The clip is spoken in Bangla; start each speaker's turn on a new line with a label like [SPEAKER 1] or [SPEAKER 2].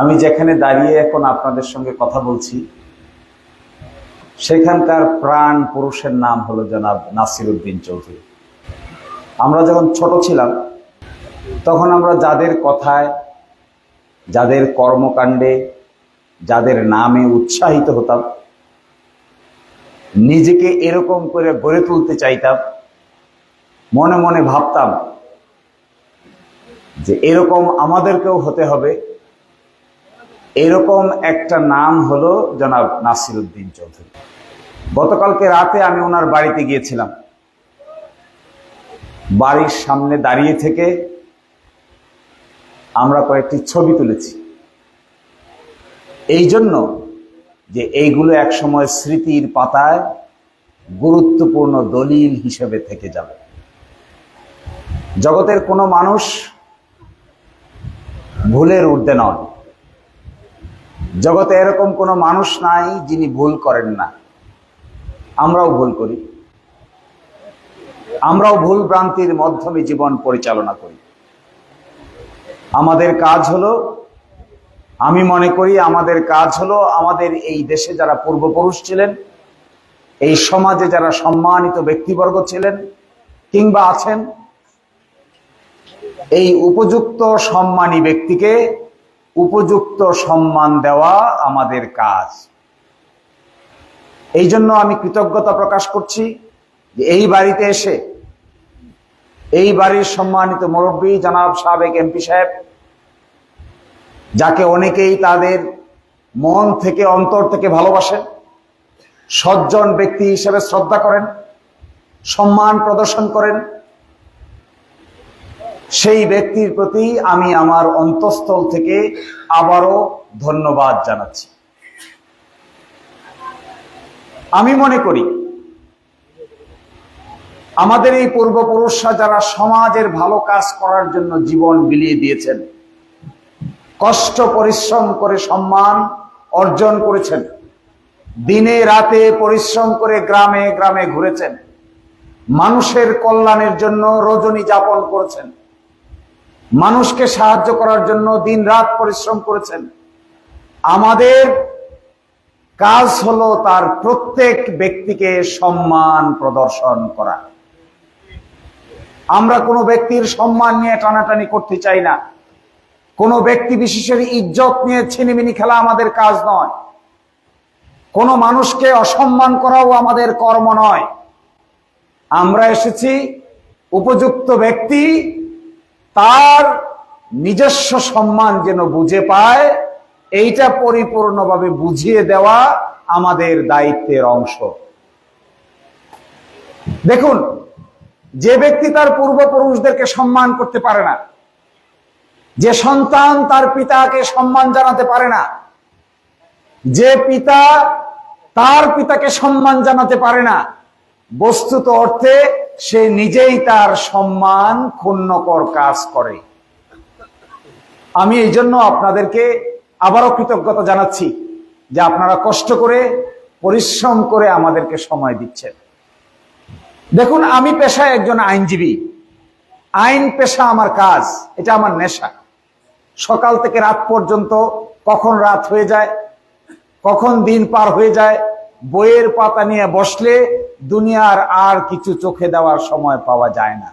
[SPEAKER 1] আমি যেখানে দাঁড়িয়ে এখন আপনাদের সঙ্গে কথা বলছি, সেখানকার প্রাণ পুরুষের নাম হলো জনাব নাসির উদ্দিন চৌধুরী। আমরা যখন ছোট ছিলাম, তখন আমরা যাদের কথায়, যাদের কর্মকাণ্ডে, যাদের নামে উৎসাহিত হতাম, নিজেকে এরকম করে গড়ে তুলতে চাইতাম, মনে মনে ভাবতাম যে এরকম আমাদেরকেও হতে হবে এরকম একটা নাম হলো জনাব নাসির উদ্দিন চৌধুরী। গতকালকে রাতে আমি ওনার বাড়িতে গিয়েছিলাম। বাড়ির সামনে দাঁড়িয়ে থেকে আমরা কয়েকটি ছবি তুলেছি। এই জন্য যে এইগুলো একসময় স্মৃতির পাতায় গুরুত্বপূর্ণ দলিল হিসেবে থেকে যাবে। জগতের কোনো মানুষ ভুলের ঊর্ধ্বে নন। জগতে এরকম কোনো মানুষ নাই যিনি ভুল করেন না। আমরাও ভুল করি। আমরাও ভুল ভ্রান্তির মাধ্যমে জীবন পরিচালনা করি। আমাদের কাজ হলো, আমি মনে করি আমাদের কাজ হলো আমাদের এই দেশে যারা পূর্বপুরুষ ছিলেন, এই সমাজে যারা সম্মানিত ব্যক্তিবর্গ ছিলেন কিংবা আছেন, এই উপযুক্ত সম্মানী ব্যক্তিকে উপযুক্ত সম্মান দেওয়া আমাদের কাজ। এই জন্য আমি কৃতজ্ঞতা প্রকাশ করছি যে এই বাড়িতে এসে, এই বাড়ির সম্মানিত মুরব্বী জনাব সাবেক এমপি সাহেব, যাকে অনেকেই তাদের মন থেকে, অন্তর থেকে ভালোবাসেন, সজ্জন ব্যক্তি হিসেবে শ্রদ্ধা করেন, সম্মান প্রদর্শন করেন সেই ব্যক্তির প্রতি আমি আমার অন্তঃস্থল থেকে আবারও ধন্যবাদ জানাচ্ছি। আমি মনে করি, আমাদের এই পূর্বপুরুষরা যারা সমাজের ভালো কাজ করার জন্য জীবন বিলিয়ে দিয়েছেন, কষ্ট, পরিশ্রম করে সম্মান অর্জন করেছেন, দিনে রাতে পরিশ্রম করে গ্রামে গ্রামে ঘুরেছেন, মানুষের কল্যাণের জন্য রজনী যাপন করেছেন মানুষকে সাহায্য করার জন্য দিন রাত পরিশ্রম করেছেন। আমাদের কাজ হলো তার প্রত্যেক ব্যক্তিকে সম্মান প্রদর্শন করা। আমরা কোনো ব্যক্তির সম্মান নিয়ে টানাটানি করতে চাই না। কোনো ব্যক্তি বিশেষের ইজ্জত নিয়ে ছিনিমিনি খেলা আমাদের কাজ নয়। কোনো মানুষকে অসম্মান করাও আমাদের কর্ম নয়। আমরা এসেছি উপযুক্ত ব্যক্তি তার নিজস্ব সম্মান যেন বুঝে পায়, এইটা পরিপূর্ণভাবে বুঝিয়ে দেওয়া আমাদের দায়িত্বের অংশ। দেখুন, যে ব্যক্তি তার পূর্বপুরুষদেরকে সম্মান করতে পারে না, যে সন্তান তার পিতাকে সম্মান জানাতে পারে না, যে পিতা তার পিতাকে সম্মান জানাতে পারে না, বস্তুত অর্থে সে নিজেই তার সম্মান ক্ষুণ্ণকর কাজ করে। আমি এই জন্য আপনাদেরকে আবারও কৃতজ্ঞতা জানাচ্ছি যে আপনারা কষ্ট করে, পরিশ্রম করে আমাদেরকে সময় দিচ্ছেন। দেখুন, আমি পেশায় একজন আইনজীবী। আইন পেশা আমার কাজ, এটা আমার নেশা। সকাল থেকে রাত পর্যন্ত কখন রাত হয়ে যায়, কখন দিন পার হয়ে যায় বইয়ের পাতা নিয়ে বসলে দুনিয়ার আর কিছু চোখে দেওয়ার সময় পাওয়া যায় না।